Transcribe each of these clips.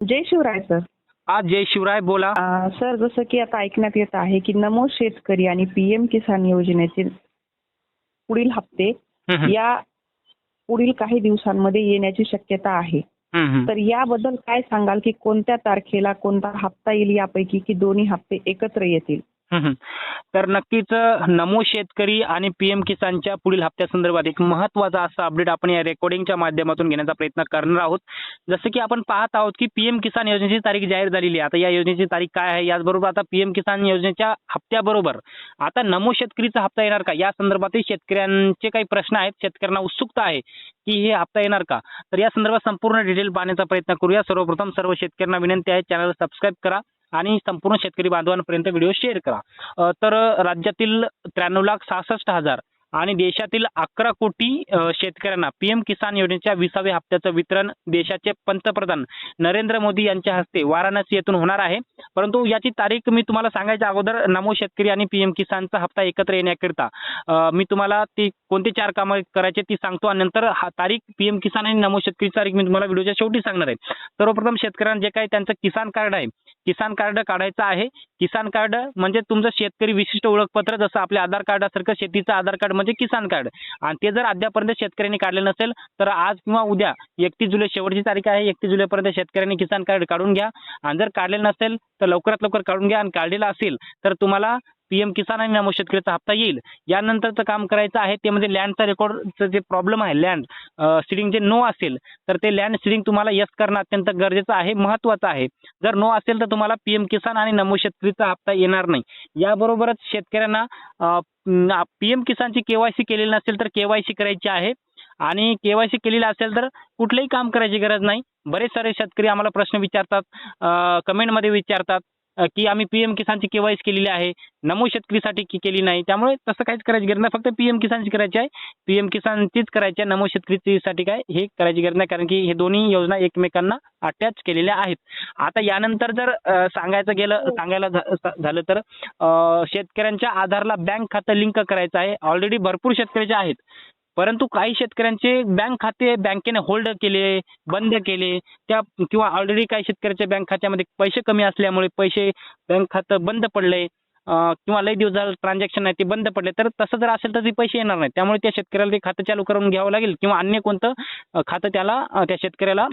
जय Shivray sir आज जय शिवराय बोला अं, sir जसं की आता ऐकण्यात येत आहे की नमो शेतकरी आणि पीएम किसान योजनेचे पुढील हप्ते या पुढील काही दिवसांमध्ये येण्याची शक्यता आहे. तर याबद्दल काय सांगाल की कोणत्या तारखेला कोणता हप्ता येईल यापैकी की दोन्ही हप्ते एकत्र येतील. तर नक्कीच नमो शेतकरी आणि पीएम किसानच्या पुढील हप्त्यासंदर्भात एक महत्त्वाचा असा अपडेट आपण या रेकॉर्डिंगच्या माध्यमातून घेण्याचा प्रयत्न करणार आहोत. जसं की आपण पाहत आहोत की पीएम किसान योजनेची तारीख जाहीर झालेली आहे. आता या योजनेची तारीख काय आहे? याचबरोबर आता पीएम किसान योजनेच्या हप्त्याबरोबर आता नमो शेतकरीचा हप्ता येणार का? या संदर्भातही शेतकऱ्यांचे काही प्रश्न आहेत. शेतकऱ्यांना उत्सुकता आहे की हे हप्ता येणार का? तर या संदर्भात संपूर्ण डिटेल पाहण्याचा प्रयत्न करूया. सर्वप्रथम सर्व शेतकऱ्यांना विनंती आहे चॅनल सबस्क्राईब करा. आणि संपूर्ण शेतकरी बांधवांपर्यंत व्हिडिओ शेअर करा. तर राज्यातील त्र्याण्णव लाख सहासष्ट हजार आणि देशातील अकरा कोटी शेतकऱ्यांना पीएम किसान योजनेच्या विसाव्या हप्त्याचं वितरण देशाचे पंतप्रधान नरेंद्र मोदी यांच्या हस्ते वाराणसी येथून होणार आहे. परंतु याची तारीख मी तुम्हाला सांगायच्या अगोदर नमो शेतकरी आणि पीएम किसानचा हप्ता एकत्र येण्याकरिता मी तुम्हाला ती कोणती चार कामं करायचे ती सांगतो आणि नंतर हा तारीख पीएम किसान आणि नमो शेतकरी तारीख मी तुम्हाला व्हिडिओच्या शेवटी सांगणार आहे. सर्वप्रथम शेतकऱ्यांना जे काही त्यांचं किसान कार्ड आहे किसान कार्ड काढायचं आहे. किसान कार्ड म्हणजे तुमचं शेतकरी विशिष्ट ओळखपत्र जसं आपल्या आधार कार्डासारखं शेतीचं आधार कार्ड म्हणजे किसान कार्ड. आणि ते जर अद्यापर्यंत शेतकऱ्यांनी काढले नसेल तर आज किंवा उद्या एकतीस जुलै शेवटची तारीख आहे एकतीस जुलैपर्यंत शेतकऱ्यांनी किसान कार्ड काढून घ्या. आणि जर काढलेलं नसेल तर लवकरात लवकर काढून घ्या. आणि काढलेलं असेल तर तुम्हाला पीएम किसान आणि नमो शेतकऱ्याचा हप्ता येईल. यानंतरचं काम करायचं आहे ते म्हणजे लँडचा रेकॉर्डचं जे प्रॉब्लेम आहे लँड सिडिंग जे नो असेल तर ते लँड सिडिंग तुम्हाला यस करणं अत्यंत गरजेचं आहे महत्त्वाचं आहे. जर नो असेल तर तुम्हाला पीएम किसान आणि नमो शेतकरीचा हप्ता येणार नाही. याबरोबरच शेतकऱ्यांना पीएम किसानची केवायसी केलेली नसेल तर केवायसी करायची आहे. आणि केवायसी केलेली असेल तर कुठलंही काम करायची गरज नाही. बरेच सारे शेतकरी आम्हाला प्रश्न विचारतात कमेंटमध्ये विचारतात. की आम्ही पीएम किसानची केवायसी केलेली आहे. नमो शेतकरीसाठी की केली नाही. त्यामुळे तसं काहीच करायची गरज नाही. फक्त पीएम किसानची करायची आहे. पीएम किसानचीच करायची आहे. नमो शेतकरीसाठी काय हे करायची गरज नाही. कारण की हे दोन्ही योजना एकमेकांना अटॅच केलेल्या आहेत. आता यानंतर जर सांगायचं गेलं सांगायला झालं तर शेतकऱ्यांच्या आधारला बँक खातं लिंक करायचं आहे. ऑलरेडी भरपूर शेतकऱ्याचे आहेत परंतु काही शेतकऱ्यांचे बँक खाते बँकेने होल्ड केले बंद केले. त्या किंवा ऑलरेडी काही शेतकऱ्याच्या बँक खात्यामध्ये पैसे कमी असल्यामुळे पैसे बँक खातं बंद पडले. किंवा लई दिवस झालं ट्रान्झॅक्शन आहे ते बंद पडले. तर तसं जर असेल तर ते पैसे येणार नाही त्यामुळे त्या शेतकऱ्याला ते खातं चालू करून घ्यावं लागेल किंवा अन्य कोणतं खातं त्याला त्या शेतकऱ्याला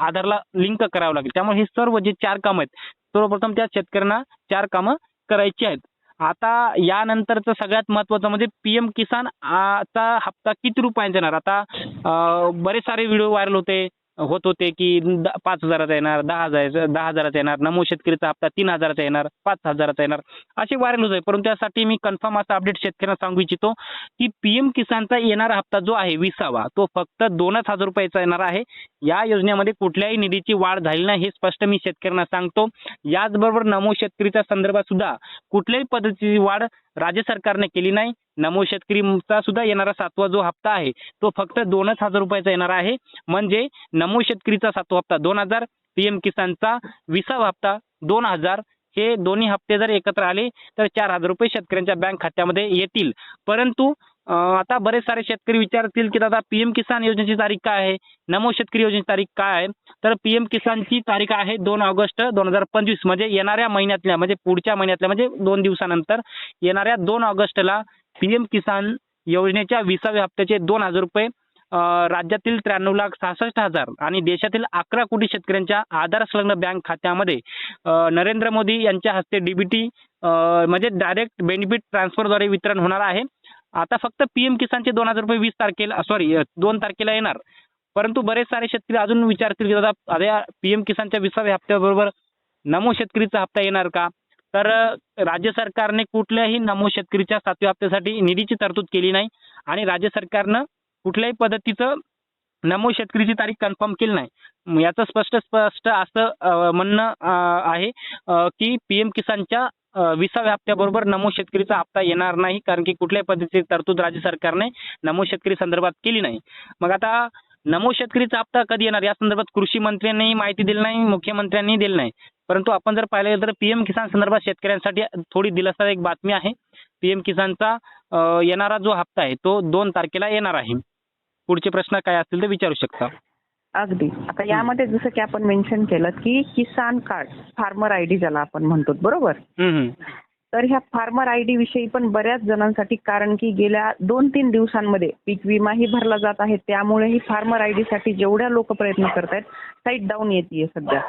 आधारला लिंक करावं लागेल. त्यामुळे हे सर्व जे चार कामं आहेत सर्वप्रथम त्या शेतकऱ्यांना चार कामं करायची आहेत. आता यानंतरचं सगळ्यात महत्वाचं म्हणजे पीएम किसान आता चा हप्ता किती रुपयांचा येणार? आता बरेच सारे व्हिडिओ व्हायरल होते. होत होते की पाच हजाराचा येणार दहा हजार दहा हजाराचा येणार नमो शेतकरीचा हप्ता तीन हजाराचा येणार पाच हजाराचा येणार असे व्हायरल होत आहे. परंतु त्यासाठी मी कन्फर्म असा अपडेट शेतकऱ्यांना सांगू इच्छितो की पीएम किसानचा येणारा हप्ता जो आहे विसावा तो फक्त दोनच हजार रुपयाचा येणार आहे. या योजनेमध्ये कुठल्याही निधीची वाढ झाली नाही हे स्पष्ट मी शेतकऱ्यांना सांगतो. याचबरोबर नमो शेतकरीच्या संदर्भात सुद्धा कुठल्याही पद्धतीची वाढ राज्य सरकारने केली नाही. नमो शेतकरीचा सुद्धा येणारा सातवा जो हप्ता आहे तो फक्त दोनच हजार रुपयाचा येणार आहे. म्हणजे नमो शेतकरीचा सातवा हप्ता दोन हजार पीएम किसानचा विसावा हप्ता दोन हजार. हे दोन्ही हप्ते जर एकत्र आले तर चार हजार रुपये शेतकऱ्यांच्या बँक खात्यामध्ये येतील. परंतु आता बरेच सारे शेतकरी विचारतील की दादा पीएम किसान योजनेची तारीख काय आहे? नमो शेतकरी योजनेची तारीख काय आहे? तर पीएम किसानची तारीख आहे दोन ऑगस्ट दोन हजार पंचवीस म्हणजे येणाऱ्या महिन्यातल्या म्हणजे पुढच्या महिन्यातल्या म्हणजे दोन दिवसानंतर येणाऱ्या दोन ऑगस्टला पीएम किसान योजनेच्या विसाव्या हप्त्याचे दोन हजार रुपये राज्यातील त्र्याण्णव लाख सहासष्ट हजार आणि देशातील अकरा कोटी शेतकऱ्यांच्या आधार संलग्न बँक खात्यामध्ये नरेंद्र मोदी यांच्या हस्ते डीबीटी म्हणजे डायरेक्ट बेनिफिट ट्रान्सफरद्वारे वितरण होणार आहे. आता फक्त पीएम किसानचे दोन हजार रुपये वीस तारखेला सॉरी दोन तारखेला येणार. परंतु बरेच सारे शेतकरी अजून विचारतील की दादा आता पीएम किसानच्या विसाव्या हप्त्याबरोबर नमो शेतकरीचा हप्ता येणार का? तर राज्य सरकारने कुठल्याही नमो शेतकरीच्या सातव्या हप्त्यासाठी निधीची तरतूद केली नाही आणि राज्य सरकारनं कुठल्याही पद्धतीचं नमो शेतकरीची तारीख कन्फर्म केली नाही. याचं स्पष्ट स्पष्ट असं म्हणणं आहे की पीएम किसानच्या विसाव्या हप्त्याबरोबर नमो शेतकरीचा हप्ता येणार नाही कारण की कुठल्याही पद्धतीची तरतूद राज्य सरकारने नमो शेतकरी संदर्भात केली नाही. मग आता नमो शेतकरीचा हप्ता कधी येणार? या संदर्भात कृषी मंत्र्यांनी माहिती दिली नाही मुख्यमंत्र्यांनी दिली नाही. परंतु आपण जर पाहिलं तर पीएम किसान संदर्भात शेतकऱ्यांसाठी थोडी दिलासा एक बातमी आहे. पीएम किसानचा येणारा जो हप्ता आहे तो दोन तारखेला येणार आहे. पुढचे प्रश्न काय असतील ते विचारू शकता. अगदी आता यामध्ये जसं की आपण मेन्शन केलं की Kisan card farmer I D ज्याला आपण म्हणतो बरोबर. तर ह्या फार्मर आय डी विषयी पण बऱ्याच जणांसाठी कारण की गेल्या दोन तीन दिवसांमध्ये पीक विमाही भरला जात आहे त्यामुळेही फार्मर आय डी साठी जेवढ्या लोक प्रयत्न करतायत साईट डाऊन येते सध्या.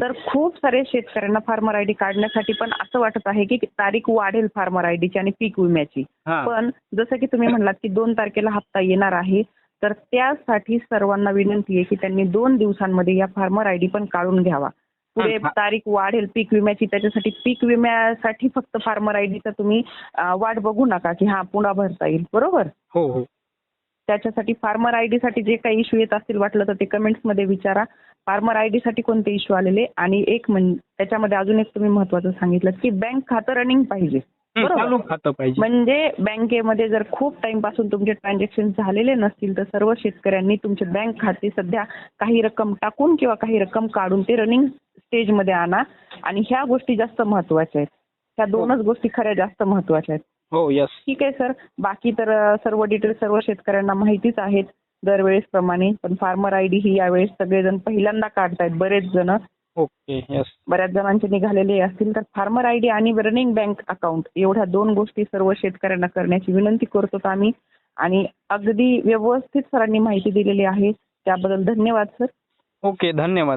तर खूप सारे शेतकऱ्यांना फार्मर आय डी काढण्यासाठी पण असं वाटत आहे की तारीख वाढेल फार्मर आय डीची आणि पीक विम्याची हा. पण जसं की तुम्ही म्हणलात की दोन तारखेला हप्ता येणार आहे तर त्यासाठी सर्वांना विनंती आहे की त्यांनी दोन दिवसांमध्ये या फार्मर आय डी पण काढून घ्यावा. पुढे. तारीख वाढेल पीक विम्याची त्याच्यासाठी पीक विम्यासाठी फक्त फार्मर आय डीचा तुम्ही वाट बघू नका की हा पुन्हा भरता येईल. बरोबर? हो हो. त्याच्यासाठी फार्मर आयसाठी जे काही इश्यू येत असतील वाटलं तर ते कमेंट्समध्ये विचारा. फार्मर आयसाठी कोणते इश्यू आलेले? आणि एक म्हणजे त्याच्यामध्ये अजून एक तुम्ही महत्वाचं सांगितलं की बँक खातं रनिंग पाहिजे. म्हणजे बँकेमध्ये जर खूप टाइमपासून तुमचे ट्रान्झॅक्शन झालेले नसतील तर सर्व शेतकऱ्यांनी तुमचे बँक खाते सध्या काही रक्कम टाकून किंवा काही रक्कम काढून ते रनिंग स्टेजमध्ये आणा. आणि ह्या गोष्टी जास्त महत्त्वाच्या आहेत. ह्या दोनच गोष्टी खऱ्या जास्त महत्त्वाच्या आहेत. हो यस ठीक आहे सर. बाकी तर सर्व डिटेल्स सर्व शेतकऱ्यांना माहितीच आहेत. दरवेळेस प्रमाणे पण फार्मर आय डी ही यावेळेस सगळेजण पहिल्यांदा काढतायत. बरेच जण. ओके यस बऱ्याच जणांचे निघालेले असतील तर फार्मर आय डी आणि रनिंग बँक अकाउंट एवढ्या दोन गोष्टी सर्व शेतकऱ्यांना करण्याची विनंती करतो आम्ही. आणि अगदी व्यवस्थित सरांनी माहिती दिलेली आहे. त्याबद्दल धन्यवाद सर. ओके धन्यवाद.